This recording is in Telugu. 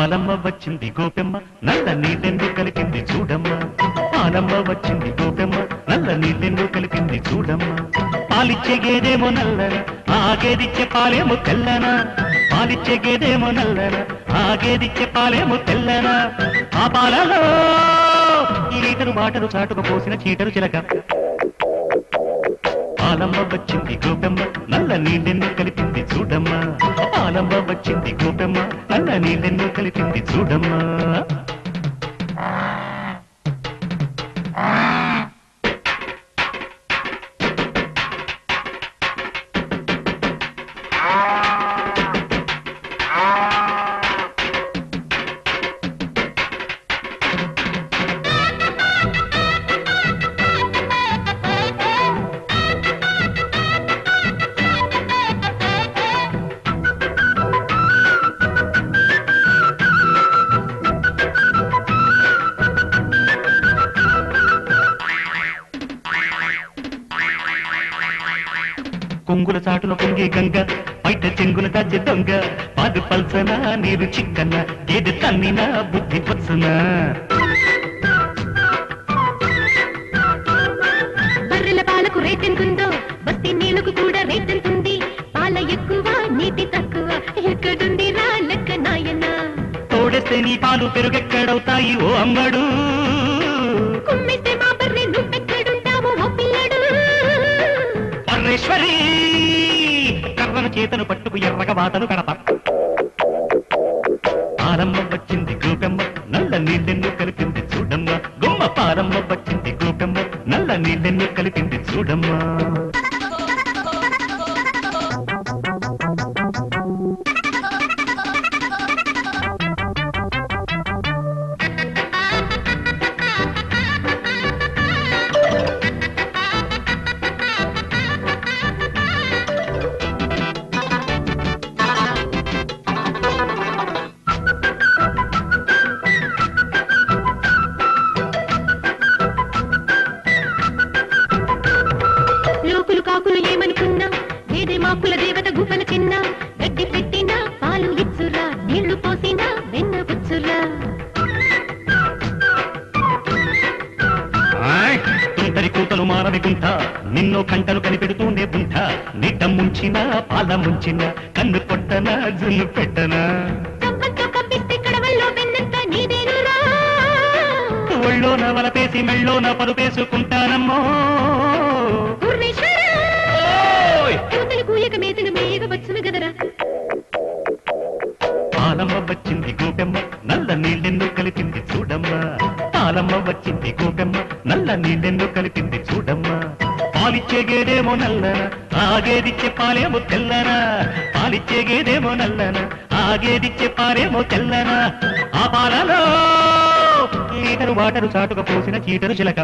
ఆలమ్మ వచ్చింది గోపెమ్మ నల్ల నీళ్ళెందు కలిపింది చూడమ్మ? ఆలమ్మ వచ్చింది గోపెమ్మ నల్ల నీళ్ళెందు కలిపింది చూడమ్మ? పాలిచ్చే గేదేమో నల్లన ఆగేదిచ్చే పాలేమో తెల్లన. పాలిచ్చే గేదేమో నల్లన ఆగేదిచ్చే పాలేమో తెల్లన. ఆ పాలలో లీటరు బాటలు చాటుకు పోసిన చీటరు చిలక. పాలమ్మ వచ్చింది గోపెమ్మ నల్ల నీళ్ళెన్ను కలిపింది చూడమ్మ. పాలమ్మ వచ్చింది గోపెమ్మ నల్ల నీళ్ళెన్ను కలిపింది చూడమ్మా. కొంగుల చాటున పొంగి గంగ. బయట చెంగుల దాచి దొంగ. పాదు పల్సన నీరు చిక్కన. ఏది తన్నిన బుద్ధి పచ్చన. బర్రెల పాలకు రేటెంతుందో? బస్తీ నీళ్ళకు కూడా రేటెంతుంది. పాల ఎక్కువ నీటి తక్కువ. ఎక్కడుంది రా లెక్క నాయన? తోడేస్తే నీ పాలు పెరుగెక్కడవుతాయి ఓ అమ్మడు. పరమేశ్వరి కర్రను చేతను పట్టుకు ఎర్రగ వాతను కడత పాలమ్మ వచ్చింది గోపెమ్మ నల్ల నీళ్ళెన్ను కలిపింది చూడమ్మ. గుమ్మ పాలమ్మ వచ్చింది గోపెమ్మ నల్ల నీళ్ళెన్ను కలిపింది చూడమ్మా. మాకుల దేవత గుహన చిన్న గడ్డి పెట్టినా పాలు ఇచ్చురా నీళ్ళు పోసినా వెన్న బుచ్చురా. ఆయ్! తుంటరి కూతలు మారవి గుంట నిన్నో కంటలు కనిపెడుతూనే బుంట నిడ్డ ముంచిన పాల ముంచిన కన్ను కొట్టన జున్ను పెట్టనా. నీదేనురా. ఒళ్ళోన వలపేసి మెళ్ళోన పరుపేసుకుంటానమ్మో. నీళ్ళెందు కలిపింది చూడమ్మా. పాలిచ్చే గేదేమో నల్లన ఆగేదిచ్చే పాలేమో తెల్లన. పాలిచ్చే గేదేమో నల్లన ఆగేదిచ్చే పాలేమో తెల్లన. ఆ పాలలో లీటరు వాటరు చాటుక పోసిన చీటరు చిలక.